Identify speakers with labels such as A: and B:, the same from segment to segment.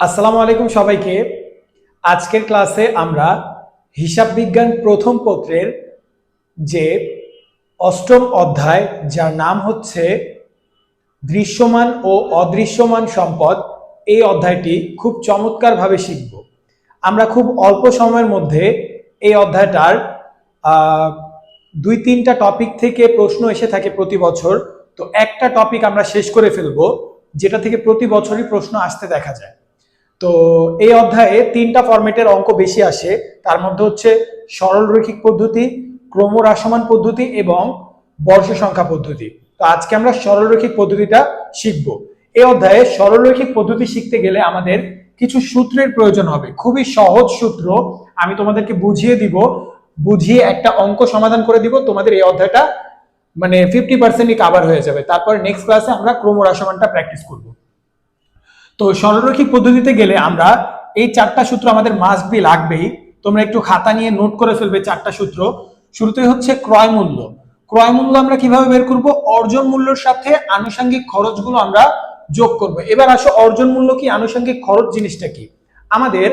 A: আসসালামু আলাইকুম সবাইকে। আজকের ক্লাসে আমরা হিসাব বিজ্ঞান প্রথম পত্রের যে অষ্টম অধ্যায়, যার নাম হচ্ছে দৃশ্যমান ও অদৃশ্যমান সম্পদ, এই অধ্যায়টি খুব চমৎকারভাবে শিখব। আমরা খুব অল্প সময়ের মধ্যে এই অধ্যায়টার দুই তিনটা টপিক থেকে প্রশ্ন এসে থাকে প্রতি বছর। তো একটা টপিক আমরা শেষ করে ফেলব, যেটা থেকে প্রতি বছরই প্রশ্ন আসতে দেখা যায়। তো এই অধ্যায়ে তিনটা ফরম্যাটের অঙ্ক বেশি আসে। তার মধ্যে হচ্ছে সরল রৈখিক পদ্ধতি, ক্রমহ্রাসমান পদ্ধতি এবং বর্ষ সংখ্যা পদ্ধতি। তো আজকে আমরা সরল রৈখিক পদ্ধতিটা শিখব। এই অধ্যায়ে সরল রৈখিক পদ্ধতি শিখতে গেলে আমাদের কিছু সূত্রের প্রয়োজন হবে। খুবই সহজ সূত্র, আমি তোমাদেরকে বুঝিয়ে দিব, বুঝিয়ে একটা অঙ্ক সমাধান করে দিব, তোমাদের এই অধ্যায়টা মানে ফিফটি পার্সেন্টই কাভার হয়ে যাবে। তারপর নেক্সট ক্লাসে আমরা ক্রমহ্রাসমানটা প্র্যাকটিস করব। তো সরলরৈখিক পদ্ধতিতে গেলে আমরা এই চারটা সূত্র আমাদের মাস্ট বি লাগবেই। তোমরা একটু খাতা নিয়ে নোট করে ফেলবে চারটা সূত্র। শুরুতে হচ্ছে ক্রয় মূল্য। ক্রয় মূল্য আমরা কীভাবে বের করব? অর্জন মূল্যের সাথে আনুষঙ্গিক খরচগুলো আমরা যোগ করব। এবার আসো, অর্জন মূল্য কি? আনুষঙ্গিক খরচ জিনিসটা কি? আমাদের,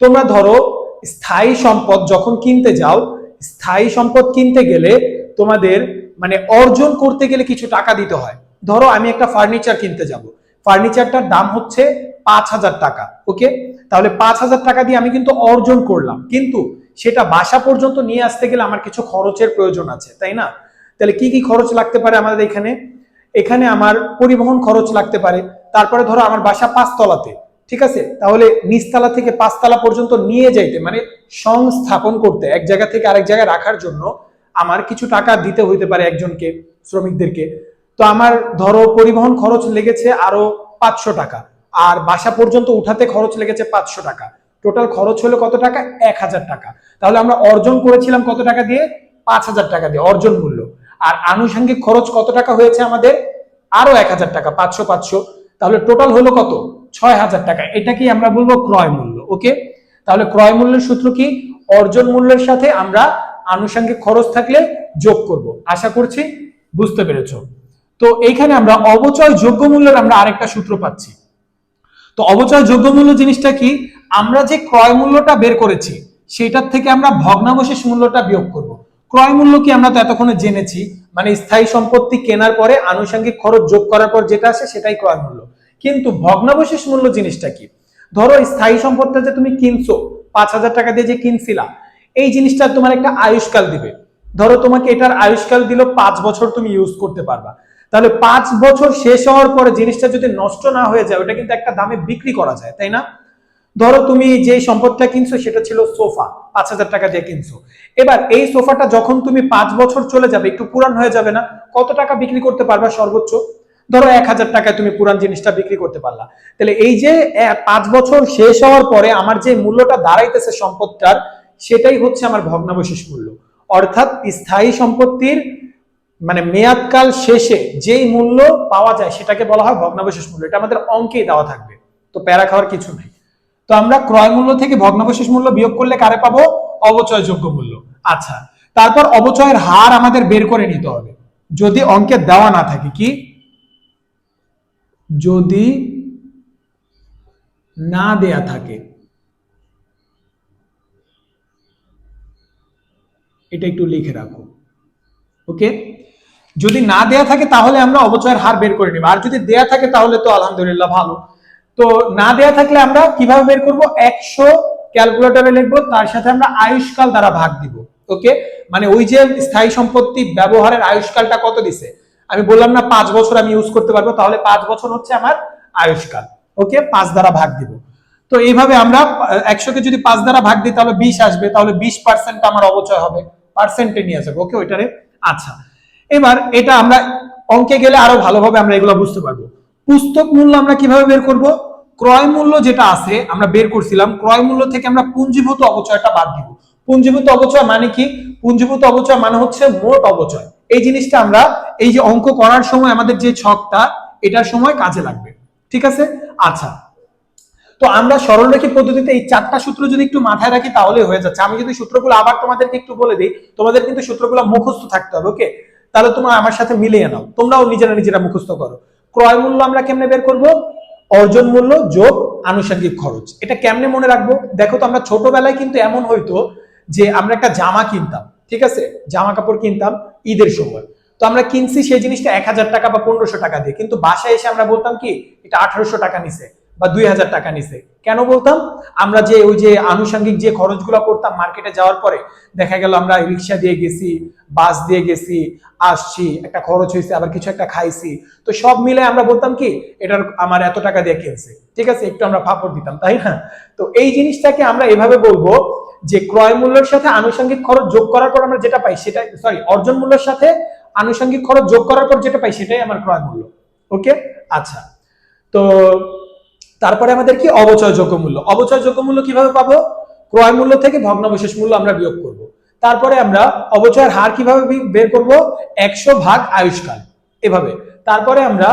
A: তোমরা ধরো, স্থায়ী সম্পদ যখন কিনতে যাও, স্থায়ী সম্পদ কিনতে গেলে তোমাদের মানে অর্জন করতে গেলে কিছু টাকা দিতে হয়। ধরো, আমি একটা ফার্নিচার কিনতে যাব। ফার্নিচারটার দাম হচ্ছে পাঁচ হাজার টাকা, ওকে? তাহলে পাঁচ হাজার টাকা দিয়ে আমি কিন্তু অর্জন করলাম। কিন্তু সেটা বাসা পর্যন্ত নিয়ে আসতে গেলে আমার কিছু খরচের প্রয়োজন আছে, তাই না? তাহলে কি কি খরচ লাগতে পারে আমাদের এখানে? এখানে আমার পরিবহন খরচ লাগতে পারে। তারপরে ধরো আমার বাসা পাঁচতলাতে, ঠিক আছে? তাহলে নিচতলা থেকে পাঁচতলা পর্যন্ত নিয়ে যাইতে মানে সংস্থাপন করতে, এক জায়গা থেকে আরেক জায়গায় রাখার জন্য আমার কিছু টাকা দিতে হইতে পারে একজনকে, শ্রমিকদেরকে। তো আমার ধরো পরিবহন খরচ লেগেছে আরও পাঁচশো টাকা। আর বাসা পর্যন্ত উঠাতে খরচ লেগেছে পাঁচশো টাকা। টোটাল খরচ হলো কত টাকা? এক হাজার টাকা। তাহলে আমরা অর্জন করেছিলাম কত টাকা দিয়ে? পাঁচ হাজার টাকা দিয়ে অর্জন মূল্য। আর আনুষঙ্গিক খরচ কত টাকা হয়েছে আমাদের? আরও এক হাজার টাকা, পাঁচশো পাঁচশো। তাহলে টোটাল হলো কত? ছয় হাজার টাকা। এটাকেই আমরা বলব ক্রয় মূল্য? ওকে? তাহলে ক্রয় মূল্যের সূত্র কি? অর্জন মূল্যের সাথে আমরা আনুষঙ্গিক খরচ থাকলে যোগ করব। আশা করছি বুঝতে পেরেছ। তো এইখানে আমরা অবচয় যোগ্য মূল্যের আমরা আরেকটা সূত্র পাচ্ছি। তো অবচয় যোগ্য মূল্য জিনিসটা কি? আমরা যে ক্রয় মূল্যটা বের করেছি, সেটার থেকে আমরা ভগ্নাবশেষ মূল্যটা বিয়োগ করব। ক্রয় মূল্য কি আমরা তো এতক্ষণে জেনেছি মানে স্থায়ী সম্পত্তি কেনার পরে আনুষঙ্গিক খরচ যোগ করার পর যেটা আসে সেটাই ক্রয় মূল্য। কিন্তু ভগ্নাবশেষ মূল্য জিনিসটা কি? ধরো স্থায়ী সম্পদটা যে তুমি কিনছো, পাঁচ হাজার টাকা দিয়ে যে কিনছিলা, এই জিনিসটা তোমার একটা আয়ুষ্কাল দিবে। ধরো তোমাকে এটার আয়ুষ্কাল দিল পাঁচ বছর তুমি ইউজ করতে পারবা। তাহলে পাঁচ বছর শেষ হওয়ার পরে জিনিসটা যদি নষ্ট না হয়ে যায়, ওটা কিন্তু একটা দামে বিক্রি করা যায়, তাই না? ধরো তুমি যে সম্পদটা কিনছো, সেটা ছিল সোফা, পাঁচ হাজার টাকা দিয়ে কিনছো। এবার এই সোফাটা যখন তুমি পাঁচ বছর চলে যাবে, একটু পুরান হয়ে যাবে না, কত টাকা বিক্রি করতে পারবা সর্বোচ্চ? ধরো এক হাজার টাকায় তুমি পুরান জিনিসটা বিক্রি করতে পারলা। তাহলে এই যে পাঁচ বছর শেষ হওয়ার পরে আমার যে মূল্যটা দাঁড়াইতেছে সম্পদটার, সেটাই হচ্ছে আমার ভগ্নাবশেষ মূল্য। অর্থাৎ স্থায়ী সম্পত্তির মানে মেয়াদকাল শেষে যেই মূল্য পাওয়া যায় সেটাকে বলা হয় ভগ্নাবশেষ মূল্য। এটা আমাদের অঙ্কেই দেওয়া থাকবে। তো প্যারা খাওয়ার কিছু নেই। তো আমরা ক্রয় মূল্য থেকে ভগ্নাবশেষ মূল্য বিয়োগ করলে কারে পাবো? অবচয় যোগ্য মূল্য। আচ্ছা তারপর অবচয়ের হার আমাদের বের করে নিতে হবে। যদি অঙ্কে দেওয়া না থাকে, কি? যদি না দেয়া থাকে, এটা একটু লিখে রাখো। ওকে? যদি না দেয়া থাকে তাহলে আমরা অবচয়ের হার বের করে নিব। আর যদি দেয়া থাকে তাহলে তো আলহামদুলিল্লাহ ভালো। তো না দেয়া থাকলে আমরা কীভাবে বের করব? একশো ক্যালকুলেটরে লিখব, তার সাথে আমরা আয়ুষ্কাল দ্বারা ভাগ দিব। ওকে? মানে ওই যে স্থায়ী সম্পত্তি ব্যবহারের আয়ুষ্কালটা কত দিছে? আমি বললাম না পাঁচ বছর আমি ইউজ করতে পারব, তাহলে পাঁচ বছর হচ্ছে আমার আয়ুষ্কাল। ওকে? পাঁচ দ্বারা ভাগ দিব। তো এইভাবে আমরা একশোকে যদি পাঁচ দ্বারা ভাগ দিই, তাহলে বিশ আসবে, তাহলে বিশ পার্সেন্ট আমার অবচয় হবে। পার্সেন্টে নিয়ে যাবে। ওকে? ওইটারে আচ্ছা। এবার এটা আমরা অঙ্কে গেলে আরও ভালোভাবে আমরা এগুলো বুঝতে পারব। পুস্তক মূল্য আমরা কীভাবে বের করব? ক্রয় মূল্য যেটা আছে, আমরা বের করছিলাম, ক্রয় মূল্য থেকে আমরা পুঞ্জীভূত অবচয়টা বাদ দিব। পুঞ্জীভূত অবচয় মানে কি? পুঞ্জীভূত অবচয় মানে হচ্ছে মোট অবচয় এই জিনিসটা আমরা, এই যে অঙ্ক করার সময় আমাদের যে ছকটা, এটার সময় কাজে লাগবে। ঠিক আছে? আচ্ছা। তো আমরা সরলরেখী পদ্ধতিতে এই চারটা সূত্র যদি একটু মাথায় রাখি তাহলে হয়ে যাচ্ছে। আমি যদি সূত্রগুলো আবার তোমাদেরকে একটু বলে দিই, তোমাদের কিন্তু সূত্রগুলো মুখস্থ থাকতে হবে ওকে তাহলে তোমরা আমার সাথে মিলিয়ে নাও। তোমরাও নিজেরা নিজেরা মুখস্থ করো। ক্রয় মূল্য আমরা কেমনে বের করব? অর্জন মূল্য যোগ আনুষঙ্গিক খরচ। এটা কেমনে মনে রাখব? দেখো তো আমরা ছোটবেলায় কিন্তু এমন হইতো যে আমরা একটা জামা কিনতাম, ঠিক আছে? জামা কাপড় কিনতাম ঈদের সময়। তো আমরা কিনছি সেই জিনিসটা এক হাজার টাকা বা পনেরোশো টাকা দিয়ে। কিন্তু বাসায় এসে আমরা বলতাম কি, এটা আঠারোশো টাকা নিছে বা দুই হাজার টাকা নিছে। কেন বলতাম? আমরা যে ওই যে আনুষঙ্গিক যে খরচগুলো করতাম মার্কেটে যাওয়ার পরে, দেখা গেল আমরা রিক্সা দিয়ে গেছি বাস দিয়ে গেছি, আসছি, একটা খরচ হয়েছে, আবার কিছু একটা খাইছি। তো সব মিলে আমরা বলতাম কি, এটার আমার এত টাকা দিয়ে কিনছে। ঠিক আছে, একটু আমরা ফাপড় দিতাম, তাই না? তো এই জিনিসটাকে আমরা এভাবে বলব যে ক্রয় মূল্যের সাথে আনুষঙ্গিক খরচ যোগ করার পর আমরা যেটা পাই সেটা সরি অর্জন মূল্যের সাথে আনুষঙ্গিক খরচ যোগ করার পর যেটা পাই, সেটাই আমার ক্রয় মূল্য। ওকে আচ্ছা। তো তারপরে আমাদের কি? অবচয়যোগ্য মূল্য। অবচয়যোগ্য মূল্য কীভাবে পাবো? ক্রয় মূল্য থেকে ভগ্নাবশেষ মূল্য আমরা বিয়োগ করব। তারপরে আমরা অবচয়ের হার কীভাবে বের করব? একশো ভাগ আয়ুষ্কাল। এভাবে। তারপরে আমরা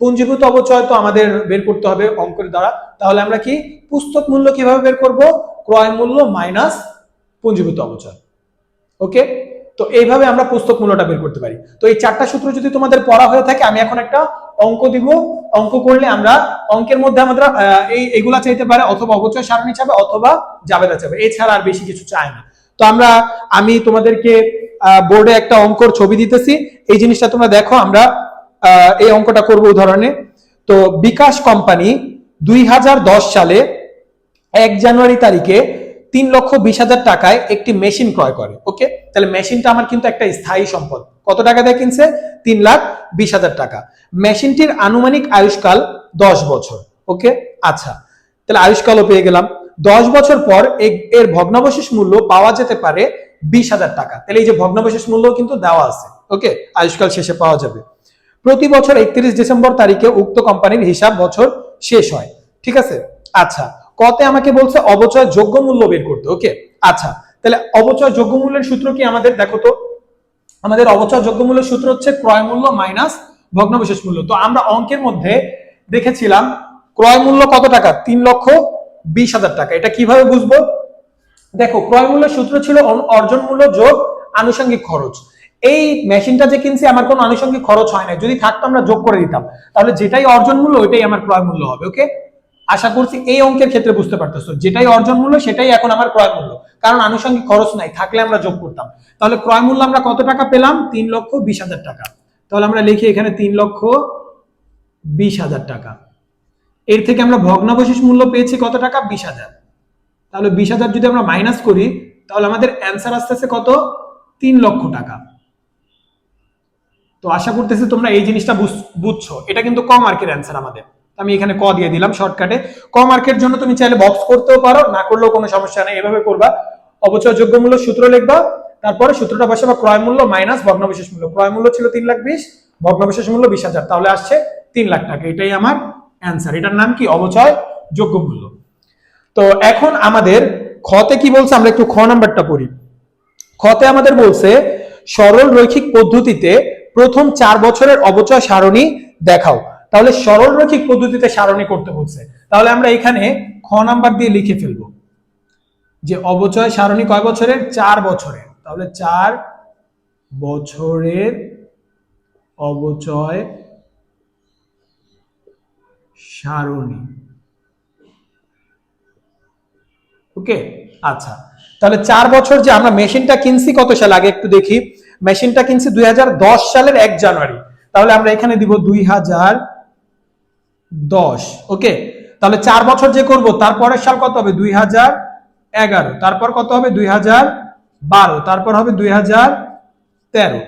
A: পুঞ্জীভূত অবচয় তো আমাদের বের করতে হবে অঙ্কের দ্বারা। তাহলে আমরা কি পুস্তক মূল্য কীভাবে বের করব? ক্রয় মূল্য মাইনাস পুঞ্জীভূত অবচয়। ওকে? তো এইভাবে আমরা পুস্তক মূল্যটা বের করতে পারি। তো এই চারটা সূত্র যদি তোমাদের পড়া হয়ে থাকে আমি এখন একটা অঙ্ক দিব। অঙ্ক করলে আমরা অঙ্কের মধ্যে আহ, এই এগুলা চাইতে পারে অথবা অবচয় সারণী চাবে অথবা জাবেদা চাবে এছাড়া আর বেশি কিছু চায় না। তো আমরা, আমি তোমাদেরকে বোর্ডে একটা অঙ্কর ছবি দিতেছি। এই জিনিসটা তোমরা দেখো, আমরা এই অঙ্কটা করব উদাহরণে। তো বিকাশ কোম্পানি দুই হাজার দশ সালে এক জানুয়ারি তারিখে তিন লক্ষ বিশ হাজার টাকায় একটি মেশিন ক্রয় করে, ওকে? তাহলে মেশিনটা আমার কিন্তু একটা স্থায়ী সম্পদ। কত টাকা দিয়ে কিনছে? তিন লাখ বিশ হাজার টাকা। মেশিনটির আনুমানিক আয়ুষ্কাল দশ বছর, ওকে? আচ্ছা তাহলে আয়ুষ্কালও পেয়ে গেলাম। দশ বছর পর এর ভগ্নাবশেষ মূল্য পাওয়া যেতে পারে বিশ হাজার টাকা। তাহলে এই যে ভগ্নাবশেষ মূল্য কিন্তু দেওয়া আছে। ওকে? আয়ুষ্কাল শেষে পাওয়া যাবে। প্রতি বছর একত্রিশ ডিসেম্বর তারিখে উক্ত কোম্পানির হিসাব বছর শেষ হয়। ঠিক আছে? আচ্ছা কতে আমাকে বলছে অবচয় যোগ্য মূল্য বের করতে। ওকে? আচ্ছা তাহলে অবচয় যোগ্য মূল্যের সূত্র কি আমাদের? দেখো তো, আমাদের অবচয় যোগ্য মূল্যের সূত্র হচ্ছে ক্রয় মূল্য মাইনাস ভগ্নাবশেষ মূল্য। তো আমরা অঙ্কের মধ্যে দেখেছিলাম, ক্রয় মূল্য কত টাকা? তিন লক্ষ বিশ হাজার টাকা। এটা কীভাবে বুঝব? দেখো, ক্রয় মূল্যের সূত্র ছিল অর্জন মূল্য যোগ আনুষঙ্গিক খরচ। এই মেশিনটা যে কিনছি, আমার কোনো আনুষঙ্গিক খরচ হয় না যদি থাকতো, আমরা যোগ করে দিতাম। তাহলে যেটাই অর্জন মূল্য, ওইটাই আমার ক্রয় মূল্য হবে ওকে আশা করছি এই অঙ্কের ক্ষেত্রে বুঝতে পারতেছো। যেটাই অর্জন মূল্য, সেটাই এখন আমার ক্রয় মূল্য। কারণ আনুষঙ্গিক খরচ নাই, থাকলে আমরা যোগ করতাম। তাহলে ক্রয় মূল্য আমরা কত টাকা পেলাম? তিন লক্ষ বিশ হাজার টাকা। তাহলে আমরা লিখি এখানে তিন লক্ষ বিশ হাজার টাকা। এর থেকে আমরা ভগ্নাবশেষ মূল্য পেয়েছি কত টাকা? বিশ হাজার। তাহলে বিশ হাজার যদি আমরা মাইনাস করি, তাহলে আমাদের অ্যান্সার আসতেছে কত? তিন লক্ষ টাকা। তো আশা করতেছি তোমরা এই জিনিসটা বুঝ- বুঝছ। এটা কিন্তু ক মার্কের অ্যান্সার আমাদের। আমি এখানে ক দিয়ে দিলাম শর্টকাটে ক মার্কের জন্য তুমি চাইলে বক্স করতেও পারো, না করলেও কোনো সমস্যা নেই, এভাবে করবা। অবচয় যোগ্য মূল্য সূত্র লিখবা। তারপরে সূত্রটা বসাবা ক্রয় মূল্য মাইনাস ভগ্নাবশেষ মূল্য। ক্রয় মূল্য ছিল তিন লাখ বিশ, ভগ্নাবশেষ মূল্য বিশ হাজার। তাহলে আসছে তিন লাখ টাকা। এটাই আমার অ্যান্সার এটার নাম কি? অবচয় যোগ্য মূল্য। তো এখন আমাদের খতে কি বলছে? আমরা একটু খ নাম্বারটা পড়ি। খতে আমাদের বলছে, সরল রৈখিক পদ্ধতিতে প্রথম চার বছরের অবচয় সারণী দেখাও। তাহলে সরল রৈখিক পদ্ধতিতে সারণী করতে বলছে। তাহলে আমরা এখানে খ নাম্বার দিয়ে লিখে ফেলব। যে অবচয় সারণী কয় বছরের? চার বছরের। তাহলে চার বছরের অবচয় সারণী। ওকে আচ্ছা। তাহলে চার বছর যে আমরা মেশিনটা কিনছি, কত সাল? আগে একটু দেখি। মেশিনটা কিনছি দুই হাজার দশ সালের এক জানুয়ারি। তাহলে আমরা এখানে দিব দুই হাজার দশ। ওকে তাহলে চার বছর যে করব তারপরের সাল কত হবে? দুই হাজার এগারো। তারপর কত হবে? দুই হাজার বারো। তারপর হবে দুই হাজার তেরো।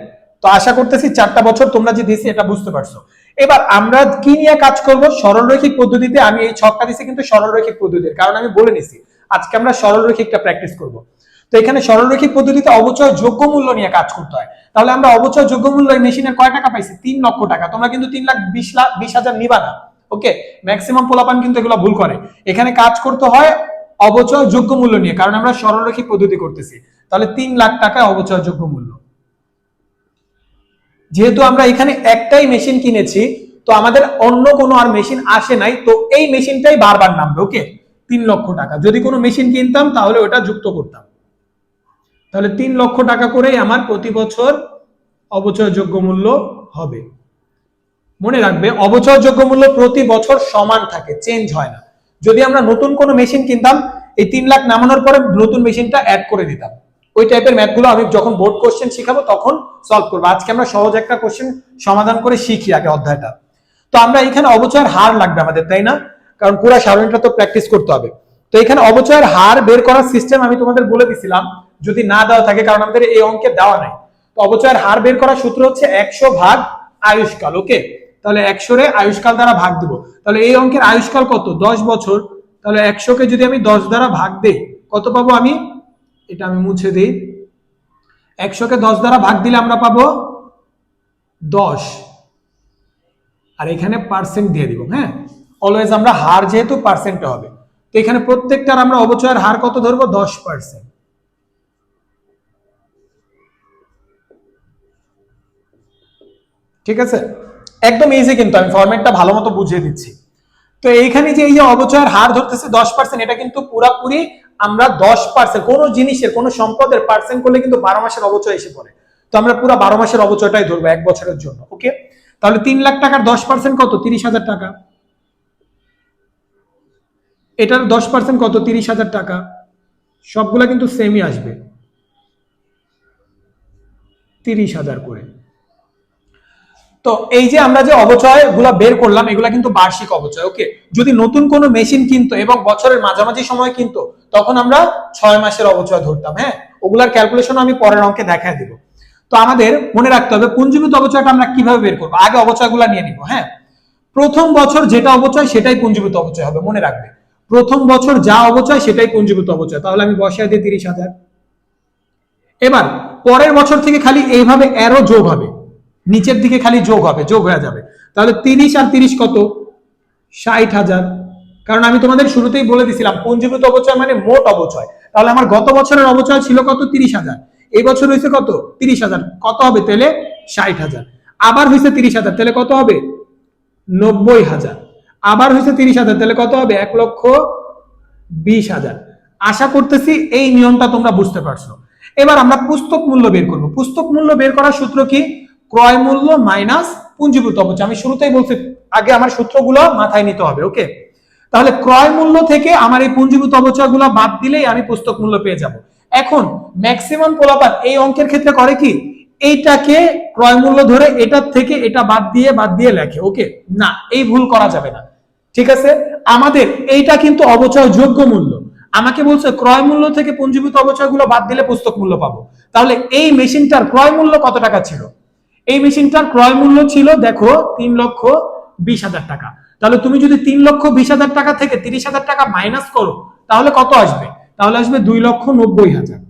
A: তো আশা করতেছি চারটা বছর তোমরা যে দিয়েছি, এটা বুঝতে পারছ। এবার আমরা কি নিয়ে কাজ করব? সরলরৈখিক পদ্ধতিতে আমি এই ছকটা দিছি কিন্তু সরলরৈখিক পদ্ধতির, কারণ আমি বলে নিছি, আজকে আমরা সরলরৈখিকটা প্র্যাকটিস করব। তো এখানে সরলরৈখিক পদ্ধতিতে অবচয় যোগ্য মূল্য নিয়ে কাজ করতে হয়। তাহলে আমরা অবচয় যোগ্য মূল্য এই মেশিনের কয় টাকা পাইছি? তিন লক্ষ টাকা। তোমরা কিন্তু তিন লাখ বিশ লাখ, বিশ হাজার নিবা না। ওকে? ম্যাক্সিমাম পোলাপান কিন্তু এগুলো ভুল করে। এখানে কাজ করতে হয় অবচয় যোগ্য মূল্য নিয়ে, কারণ আমরা সরলরৈখিক পদ্ধতি করতেছি। তাহলে তিন লাখ টাকা অবচয় যোগ্য মূল্য। যেহেতু আমরা এখানে একটাই মেশিন কিনেছি, তো আমাদের অন্য কোনো আর মেশিন আসে নাই, তো এই মেশিনটাই বারবার নামবে ওকে তিন লক্ষ টাকা। যদি কোনো মেশিন কিনতাম, তাহলে ওটা যুক্ত করতাম। তাহলে তিন লক্ষ টাকা করেই আমার প্রতি বছর অবচয়যোগ্য মূল্য হবে। মনে রাখবে, অবচয়যোগ্য মূল্য প্রতি বছর সমান থাকে চেঞ্জ হয় না। যদি আমরা নতুন কোনো মেশিন কিনতাম, এই তিন লাখ নামানোর পরে নতুন মেশিনটা অ্যাড করে দিতাম। ওই টাইপের ম্যাথগুলো আমি যখন বোর্ড কোশ্চেন শিখাবো তখন সলভ করব। আজকে আমরা সহজ একটা কোশ্চেন সমাধান করে শিখি আগে অধ্যায়টা। তো আমরা এখানে অবচয়ের হার লাগবে আমাদের, তাই না? কারণ পুরো সারণীটা তো প্র্যাকটিস করতে হবে। তো এখানে অবচয়ের হার বের করার সিস্টেম আমি তোমাদের বলে দিছিলাম, যদি না দেওয়া থাকে, কারণ আমাদের এই অঙ্কে দেওয়া নাই। তো অবচয়ের হার বের করার সূত্র হচ্ছে একশো ভাগ আয়ুষ্কাল ওকে তাহলে একশো রে আয়ুষ্কাল দ্বারা ভাগ দিব। তাহলে এই অঙ্কের আয়ুষ্কাল কত? দশ বছর। তাহলে একশোকে যদি আমি দশ দ্বারা ভাগ দেই, কত পাবো আমি? এটা আমি মুছে দিই। একশোকে দশ দ্বারা ভাগ দিলে আমরা পাবো দশ। আর এখানে পার্সেন্ট দিয়ে দিব হ্যাঁ? অলওয়েজ আমরা হার যেহেতু পার্সেন্টে হবে। তো এখানে প্রত্যেকটার আমরা অবচয়ের হার কত ধরবো? দশ পার্সেন্ট ঠিক আছে? একদম ইজি কিন্তু, আমি ফরম্যাটটা ভালো মতো বুঝিয়ে দিচ্ছি। তো এইখানে যে এই যে অবচয়ের হার ধরতেছে দশ পার্সেন্ট এটা কিন্তু পুরাপুরি আমরা দশ পার্সেন্ট কোনো জিনিসের, কোনো সম্পদের পার্সেন্ট করলে কিন্তু বারো মাসের অবচয় এসে পড়ে। তো আমরা পুরো বারো মাসের অবচয়টাই ধরবো এক বছরের জন্য ওকে তাহলে তিন লাখ টাকার দশ পার্সেন্ট কত? তিরিশ হাজার টাকা। এটার দশ পার্সেন্ট কত? তিরিশ হাজার টাকা। সবগুলা কিন্তু সেমই আসবে। তিরিশ হাজার করে। তো এই যে আমরা যে অবচয়গুলা বের করলাম, এগুলা কিন্তু বার্ষিক অবচয় ওকে যদি নতুন কোনো মেশিন কিনতো এবং বছরের মাঝামাঝি সময় কিনতো তখন আমরা ছয় মাসের অবচয় ধরতাম হ্যাঁ? ওগুলার ক্যালকুলেশন আমি পরের অঙ্কে দেখায় দিব। তো আমাদের মনে রাখতে হবে, পুঞ্জীভূত অবচয়টা আমরা কীভাবে বের করব? আগে অবচয়গুলা নিয়ে নিব হ্যাঁ? প্রথম বছর যেটা অবচয়, সেটাই পুঞ্জীভূত অবচয় হবে, মনে রাখবে। প্রথম বছর যা অবচয়, সেটাই পুঞ্জীভূত অবচয়। তাহলে আমি বসায় দিই তিরিশ হাজার। এবার, পরের বছর থেকে খালি এইভাবে অ্যারো যোগ হবে। নিচের দিকে খালি যোগ হবে, যোগ হয়ে যাবে। তাহলে তিরিশ আর তিরিশ কত? ষাট হাজার। কারণ আমি তোমাদের শুরুতেই বলে দিছিলাম, পঞ্জীভূত অবচয় মানে মোট অবচয়। তাহলে আমার গত বছরের অবচয় ছিল কত? তিরিশ হাজার। এই বছর হয়েছে কত? তিরিশ হাজার। কত হবে তাহলে? ষাট হাজার। আবার হয়েছে তিরিশ হাজার, তাহলে কত হবে? নব্বই হাজার। আবার হয়েছে তিরিশ হাজার, তাহলে কত হবে? এক লক্ষ বিশ হাজার। আশা করতেছি এই নিয়মটা তোমরা বুঝতে পারছ। এবার আমরা পুস্তক মূল্য বের করব। পুস্তক মূল্য বের করার সূত্র কি? ক্রয় মূল্য মাইনাস পুঞ্জীভূত অবচয় আমি শুরুতেই বলছি, আগে আমার সূত্রগুলো মাথায় নিতে হবে ওকে তাহলে ক্রয় মূল্য থেকে আমার এই পুঞ্জীভূত অবচয়গুলো বাদ দিলেই আমি পুস্তক মূল্য পেয়ে যাব। এখন ম্যাক্সিমাম পোলাপাত এই অঙ্কের ক্ষেত্রে করে কি? এইটাকে ক্রয় মূল্য ধরে এটার থেকে এটা বাদ দিয়ে বাদ দিয়ে লেখে ওকে না, এই ভুল করা যাবে না। ঠিক আছে? আমাদের এইটা কিন্তু অবচয় যোগ্য মূল্য। আমাকে বলছে, ক্রয় মূল্য থেকে পুঞ্জীভূত অবচয়গুলো বাদ দিলে পুস্তক মূল্য পাবো। তাহলে এই মেশিনটার ক্রয় মূল্য কত টাকা ছিল? এই মেশিনটার ক্রয় মূল্য ছিল, দেখো, তিন লক্ষ বিশ হাজার টাকা। তাহলে তুমি যদি তিন লক্ষ বিশ হাজার টাকা থেকে তিরিশ হাজার টাকা মাইনাস করো, তাহলে কত আসবে? তাহলে আসবে দুই লক্ষ নব্বই হাজার।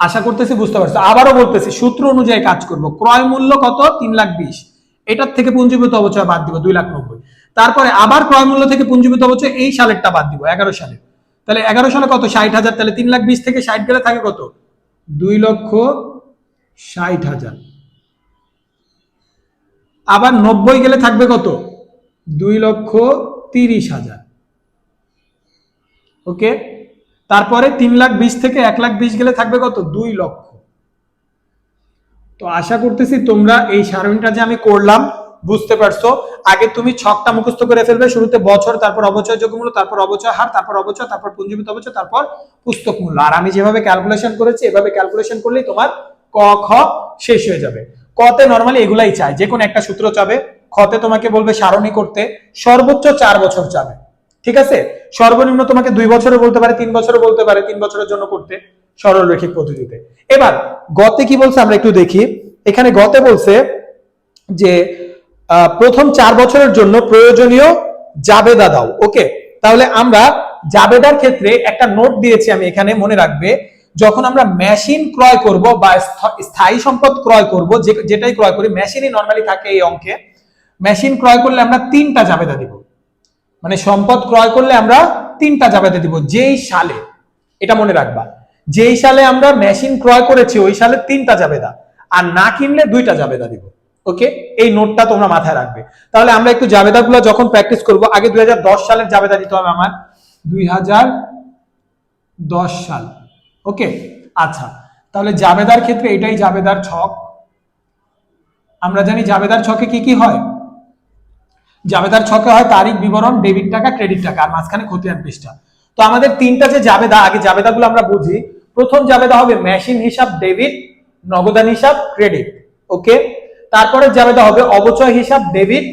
A: আশা করতেছি বুঝতে পারছ। আবারও বলতেছি, সূত্র অনুযায়ী কাজ করব। ক্রয় মূল্য কত? তিন লাখ বিশ। এটার থেকে পুঞ্জীভূত অবচয় বাদ দিব দুই লাখ নব্বই। তারপরে আবার ক্রয় মূল্য থেকে পুঞ্জীভূত অবচয় এই সালেরটা বাদ দিব, এগারো সালে। তাহলে এগারো সালে কত? ষাট হাজার। তাহলে তিন লাখ বিশ থেকে ষাট গেলে থাকে কত? দুই লক্ষ ষাট হাজার। আবার নব্বই গেলে থাকবে কত? দুই লক্ষ তিরিশ হাজার। ওকে? তারপরে তিন লাখ বিশ থেকে এক লাখ বিশ গেলে থাকবে কত? দুই লক্ষ। তো আশা করতেছি তোমরা এই সারণীটা যে আমি করলাম, বুঝতে পারছ। আগে তুমি ছকটা মুখস্থ করে ফেলবে, শুরুতে বছর, তারপর অবচয় যোগ্য মূল্য তারপর অবচয় হার, তারপর অবচয়, তারপর পুঞ্জীবিত অবচয়, তারপর পুস্তক মূল্য। আর আমি যেভাবে ক্যালকুলেশন করেছি, এভাবে ক্যালকুলেশন করলেই তোমার ক, খ শেষ হয়ে যাবে। কতে নর্মালি এগুলাই চাই। যে কোনো একটা সূত্র চাবে। খতে তোমাকে বলবে সারণী করতে। সর্বোচ্চ চার বছর চাবে। ঠিক আছে? সর্বনিম্ন তোমাকে দুই বছরে বলতে পারে, তিন বছরে বলতে পারে, তিন বছরের জন্য করতে। সরল রৈখিক পদ্ধতিতে। এবার, গতে কি বলছে আমরা একটু দেখি। এখানে গতে বলছে যে প্রথম চার বছরের জন্য প্রয়োজনীয় জাবেদা দাও। ওকে? তাহলে আমরা জাবেদার ক্ষেত্রে একটা নোট দিয়েছি আমি এখানে, মনে রাখবে। যখন আমরা মেশিন ক্রয় করব বা স্থায়ী সম্পদ ক্রয় করব যেটাই ক্রয় করি মেশিনই নর্মালি থাকে এই অঙ্কে মেশিন ক্রয় করলে আমরা তিনটা জাবেদা দিব। মানে সম্পদ ক্রয় করলে আমরা তিনটা জাবেদা দিব, যেই সালে, এটা মনে রাখবা, যেই সালে আমরা মেশিন ক্রয় করেছি, ওই সালে তিনটা জাবেদা, আর না কিনলে দুইটা জাবেদা দিব। ওকে? এই নোটটা তোমরা মাথায় রাখবে। তাহলে আমরা একটু জাবেদাগুলো যখন প্র্যাকটিস করব, আগে দুই হাজার দশ সালের জাবেদা দিতে হবে আমার। দুই হাজার দশ সাল। ওকে আচ্ছা তাহলে জাবেদার ক্ষেত্রে এটাই জাবেদার ছক। আমরা জানি জাবেদার ছকে কি কি হয়? জাবেদার ছকে হয় তারিখ, বিবরণ, ডেবিট টাকা, ক্রেডিট টাকা, আর মাঝখানে খতিয়ান পৃষ্ঠা। তো আমাদের তিনটা যে জাবেদা, আগে জাবেদাগুলো আমরা বুঝি। প্রথম জাবেদা হবে মেশিন হিসাব, ডেবিট, নগদান হিসাব, ক্রেডিট। ওকে তারপরে জাবেদা হবে অবচয় হিসাব, ডেবিট,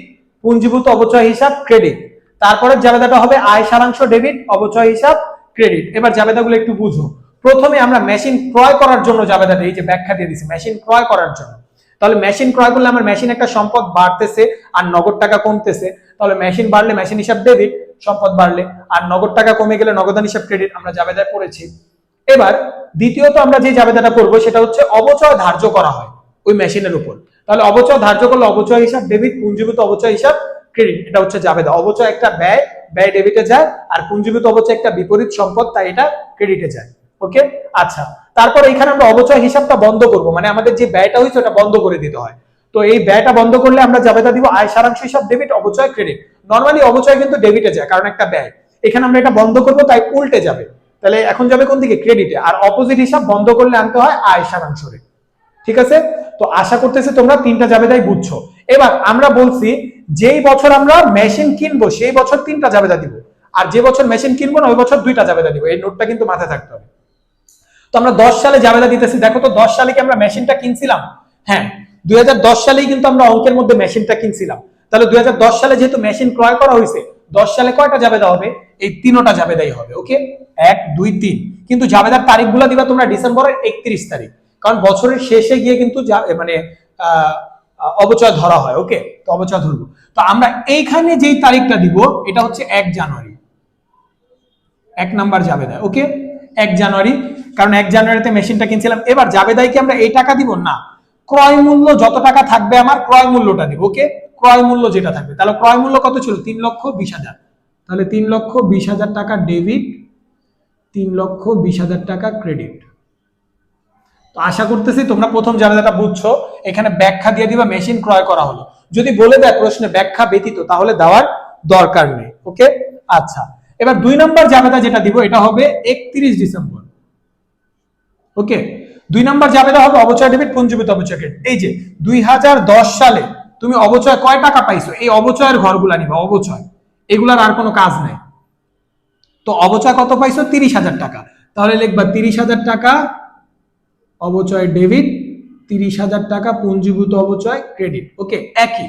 A: পুঞ্জীভূত অবচয় হিসাব, ক্রেডিট। তারপরে জাবেদাটা হবে আয়, সারাংশ, ডেবিট, অবচয় হিসাব, ক্রেডিট। এবার জাবেদাগুলো একটু বুঝো। প্রথমে আমরা মেশিন ক্রয় করার জন্য জাবেদা দিই এই যে ব্যাখ্যা দিয়ে দিছি মেশিন ক্রয় করার জন্য। তাহলে মেশিন ক্রয় করলে আমার মেশিন একটা সম্পদ বাড়তেছে আর নগদ টাকা কমতেছে। তাহলে মেশিন বাড়লে মেশিন হিসাব ডেবিট সম্পদ বাড়লে আর নগদ টাকা কমে গেলে নগদান হিসাব ক্রেডিট আমরা জাবেদায় পড়েছি। এবার দ্বিতীয়ত আমরা যে জাবেদাটা করব সেটা হচ্ছে অবচয় ধার্য করা হয় ওই মেশিনের উপর। তাহলে অবচয় ধার্য করলে অবচয় হিসাব ডেবিট পুঞ্জীভূত অবচয় হিসাব ক্রেডিট এটা হচ্ছে জাবেদা অবচয় একটা ব্যয় ব্যয় ডেবিটে যায় আর পুঞ্জীভূত অবচয় একটা বিপরীত সম্পদ, তাই এটা ক্রেডিটে যায়। ওকে আচ্ছা তারপর এখানে আমরা অবচয় হিসাবটা বন্ধ করব। মানে আমাদের যে ব্যয়টা হয়েছে ওটা বন্ধ করে দিতে হয়। তো এই ব্যয়টা বন্ধ করলে আমরা জাবেদা দিব আয়, সারাংশ, হিসাব ডেবিট অবচয় ক্রেডিট নর্মালি অবচয় কিন্তু ডেবিটে যায়, কারণ একটা ব্যয়। এখানে আমরা এটা বন্ধ করব, তাই উল্টে যাবে। তাহলে এখন যাবে কোন দিকে? ক্রেডিটে আর অপোজিট হিসাব বন্ধ করলে আনতে হয় আয়, সারাংশ রে ঠিক আছে? তো আশা করতেছি তোমরা তিনটা জাবেদাই বুঝছ। এবার আমরা বলছি, যেই বছর আমরা মেশিন কিনবো, সেই বছর তিনটা জাবেদা দিব। আর যে বছর মেশিন কিনবো না, ওই বছর দুইটা জাবেদা দিব। এই নোটটা কিন্তু মাথায় থাকতে হবে। তো আমরা দশ সালে জাবেদা দিতেছি। দেখো তো দশ সালে কি আমরা মেশিনটা কিনছিলাম? হ্যাঁ দুই হাজার দশ সালেই কিন্তু আমরা অঙ্কের মধ্যে মেশিনটা কিনছিলাম। তাহলে দুই হাজার দশ সালে যেহেতু মেশিন ক্রয় করা হয়েছে, দশ সালে কয়টা জাবেদা হবে? এই তিনোটা জাবেদাই হবে, ওকে? এক, দুই, তিন। কিন্তু জাবেদার তারিখগুলো দিবা তোমরা ডিসেম্বরের একত্রিশ তারিখ। কারণ বছরের শেষে গিয়ে কিন্তু মানে অবচয় ধরা হয়, ওকে? তো অবচয় ধরবো। তো আমরা এইখানে যেই তারিখটা দিব, এটা হচ্ছে এক জানুয়ারি। এক নাম্বার জাবেদা ওকে? এক জানুয়ারি কারণ এক জানুয়ারিতে মেশিনটা কিনছিলাম। এবার জাবেদায় কি আমরা এই টাকা দিব? না। ক্রয় মূল্য যত টাকা থাকবে আমার, ক্রয় মূল্যটা দিব, ওকে? ক্রয় মূল্য যেটা থাকবে। তাহলে ক্রয় মূল্য কত ছিল? তিন লক্ষ বিশ হাজার। তাহলে তিন লক্ষ বিশ হাজার টাকা ডেবিট, তিন লক্ষ বিশ হাজার টাকা ক্রেডিট। তো আশা করতেছি তোমরা প্রথম জাবেদাটা বুঝছ, এখানে ব্যাখ্যা দিয়ে দিবা, মেশিন ক্রয় করা হলো। যদি বলে দেয় প্রশ্নে ব্যাখ্যা ব্যতীত, তাহলে দেওয়ার দরকার নেই, ওকে? আচ্ছা। এবার দুই নম্বর জাবেদা যেটা দিব, এটা হবে একত্রিশ ডিসেম্বর। ওকে? দুই নম্বর জাবেদা হবে অবচয় ডেবিট পুঞ্জীবিত অবচয় ক্রেডিট। এই যে দুই সালে তুমি অবচয় কয় টাকা পাইছো? এই অবচয়ের ঘরগুলা নিবা, অবচয়। এগুলার আর কোনো কাজ নেই। তো অবচয় কত পাইছো? তিরিশ হাজার টাকা। তাহলে লিখবা তিরিশ হাজার টাকা অবচয় ডেবিট, তিরিশ হাজার টাকা পুঞ্জীভূত অবচয় ক্রেডিট। ওকে, একই।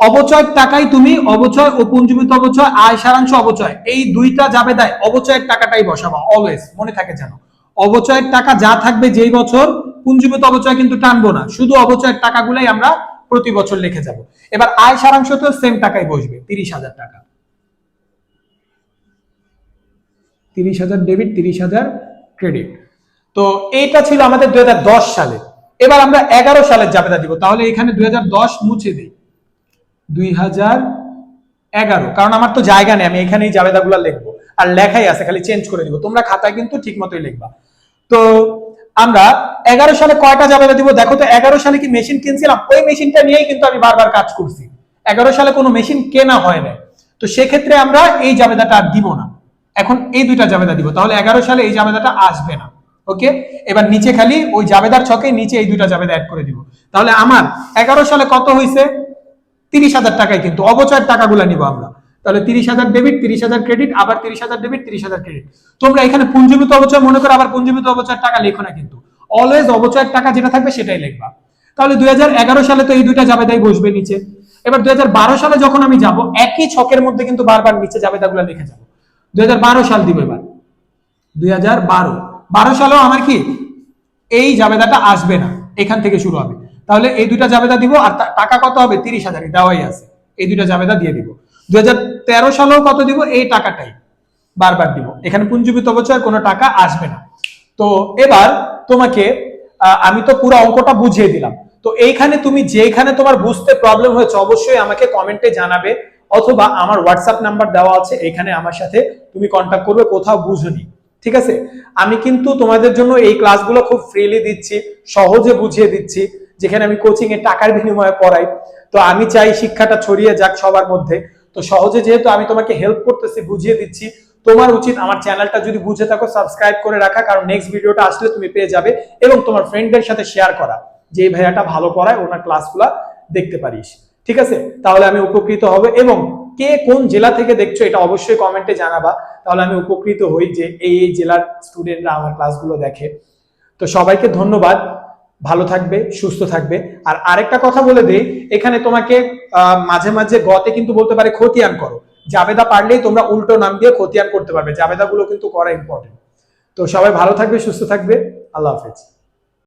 A: অবচয়ের টাকাই তুমি অবচয় ও পুঞ্জীভূত অবচয়, আয় সারাংশ অবচয়। এই দুইটা যাবে দেয় অবচয়ের টাকাটাই বসাবা অলওয়েজ মনে থাকে যেন। অবচয়ের টাকা যা থাকবে যেই বছর, পুঞ্জীভূত অবচয় কিন্তু টানবো না। শুধু অবচয়ের টাকাগুলাই আমরা প্রতি বছর লিখে যাব। এবার আয় সারাংশ তো সেম টাকাই বসবে, তিরিশ হাজার টাকা। তিরিশ হাজার ডেবিট তিরিশ হাজার ক্রেডিট তো এইটা ছিল আমাদের দুই হাজার দশ সালে। এবার আমরা এগারো সালের জাবেদা দিব, তাহলে এখানে দুই হাজার দশ মুছে দিই। দুই হাজার এগারো, কারণ আমার তো জায়গা নেই, আমি এখানেই জাবেদাগুলো লিখব। আর লেখাই আছে, খালি চেঞ্জ করে দিব। তোমরা খাতায় কিন্তু ঠিক মতোই লিখবা। তো আমরা এগারো সালে কয়টা জাবেদা দিব? দেখো তো, এগারো সালে কি মেশিন কিনছিলাম? ওই মেশিনটা নিয়েই কিন্তু আমি বারবার কাজ করছি। এগারো সালে কোনো মেশিন কেনা হয় না তো সেক্ষেত্রে আমরা এই জাবেদাটা আর দিব না। এখন এই দুইটা জাবেদা দিব। তাহলে এগারো সালে এই জাবেদাটা আসবে না। ওকে? এবার নিচে খালি ওই জাবেদার ছকে নিচে এই দুইটা জাবেদা অ্যাড করে দিব। তাহলে আমার এগারো সালে কত হয়েছে তিরিশ হাজার টাকায় কিন্তু। অবচয়ের টাকাগুলো নিব আমরা। তাহলে তিরিশ হাজার ডেবিট তিরিশ হাজার ক্রেডিট আবার তিরিশ হাজার ডেবিট তিরিশ হাজার ক্রেডিট তোমরা এখানে পুঞ্জীভূত অবচয় মনে করো, আবার পুঞ্জীভূত অবচয়ের টাকা লেখো না কিন্তু। অলওয়েজ অবচয়ের টাকা যেটা থাকবে সেটাই লিখবা। তাহলে দুই সালে তো এই দুইটা জাবেদাই বসবে নিচে। এবার দুই হাজার বারো সালে যখন আমি যাব, একই ছকের মধ্যে কিন্তু বারবার নিচে জাবেদাগুলো লিখে যাব। দুই হাজার সাল দিব এবার। দুই হাজার সালেও আমার কি? এই জাবেদাটা আসবে না। এখান থেকে শুরু হবে। তাহলে এই দুইটা জাবেদা দিব, আর টাকা কত হবে? তিরিশ হাজারই, দেওয়াই আছে। এই দুইটা জাবেদা দিয়ে দিব। তেরো সালেও কত দিব? এই টাকাটাই। বারবার দিব। এখানে পুঞ্জীবিত বছর কোনো টাকা আসবে না। তো এবার তোমাকে আমি তো পুরো অঙ্কটা বুঝিয়ে দিলাম। তো এইখানে তুমি যেখানে তোমার বুঝতে প্রবলেম হয়েছে, অবশ্যই আমাকে কমেন্টে জানাবে, অথবা আমার হোয়াটসঅ্যাপ নাম্বার দেওয়া আছে, এখানে আমার সাথে তুমি কন্ট্যাক্ট করবে, কোথাও বুঝনি ঠিক আছে? আমি কিন্তু তোমাদের জন্য এই ক্লাসগুলো খুব ফ্রিলি দিচ্ছি, সহজে বুঝিয়ে দিচ্ছি, যেখানে আমি কোচিং এ টাকার বিনিময়ে পড়াই। তো আমি চাই শিক্ষাটা ছড়িয়ে যাক সবার মধ্যে। তো সহজে যেহেতু আমি তোমাকে হেল্প করতেছি, বুঝিয়ে দিচ্ছি, তোমার উচিত আমার চ্যানেলটা যদি বুঝে থাকো সাবস্ক্রাইব করে রাখা, কারণ নেক্সট ভিডিওটা আসলে তুমি পেয়ে যাবে এবং তোমার ফ্রেন্ডদের সাথে শেয়ার করা, যে ভাইয়াটা ভালো পড়ায়, ওনার ক্লাসগুলা দেখতে পারিস। ঠিক আছে? তাহলে আমি উপকৃত হব এবং কে কোন জেলা থেকে দেখছ, এটা অবশ্যই কমেন্টে জানাবা। তাহলে আমি উপকৃত হই যে এই এই জেলার স্টুডেন্টরা আমার ক্লাসগুলো দেখে। তো সবাইকে ধন্যবাদ। ভালো থাকবে, সুস্থ থাকবে। আর আরেকটা কথা বলে দেই, এখানে তোমাকে মাঝে মাঝে গতে কিন্তু বলতে পারে খতিয়ান করো। জাবেদা পারলেই তোমরা উল্টো নাম দিয়ে খতিয়ান করতে পারবে। জাবেদা গুলো কিন্তু করা ইম্পর্টেন্ট তো সবাই ভালো থাকবে, সুস্থ থাকবে। আল্লাহ হাফেজ।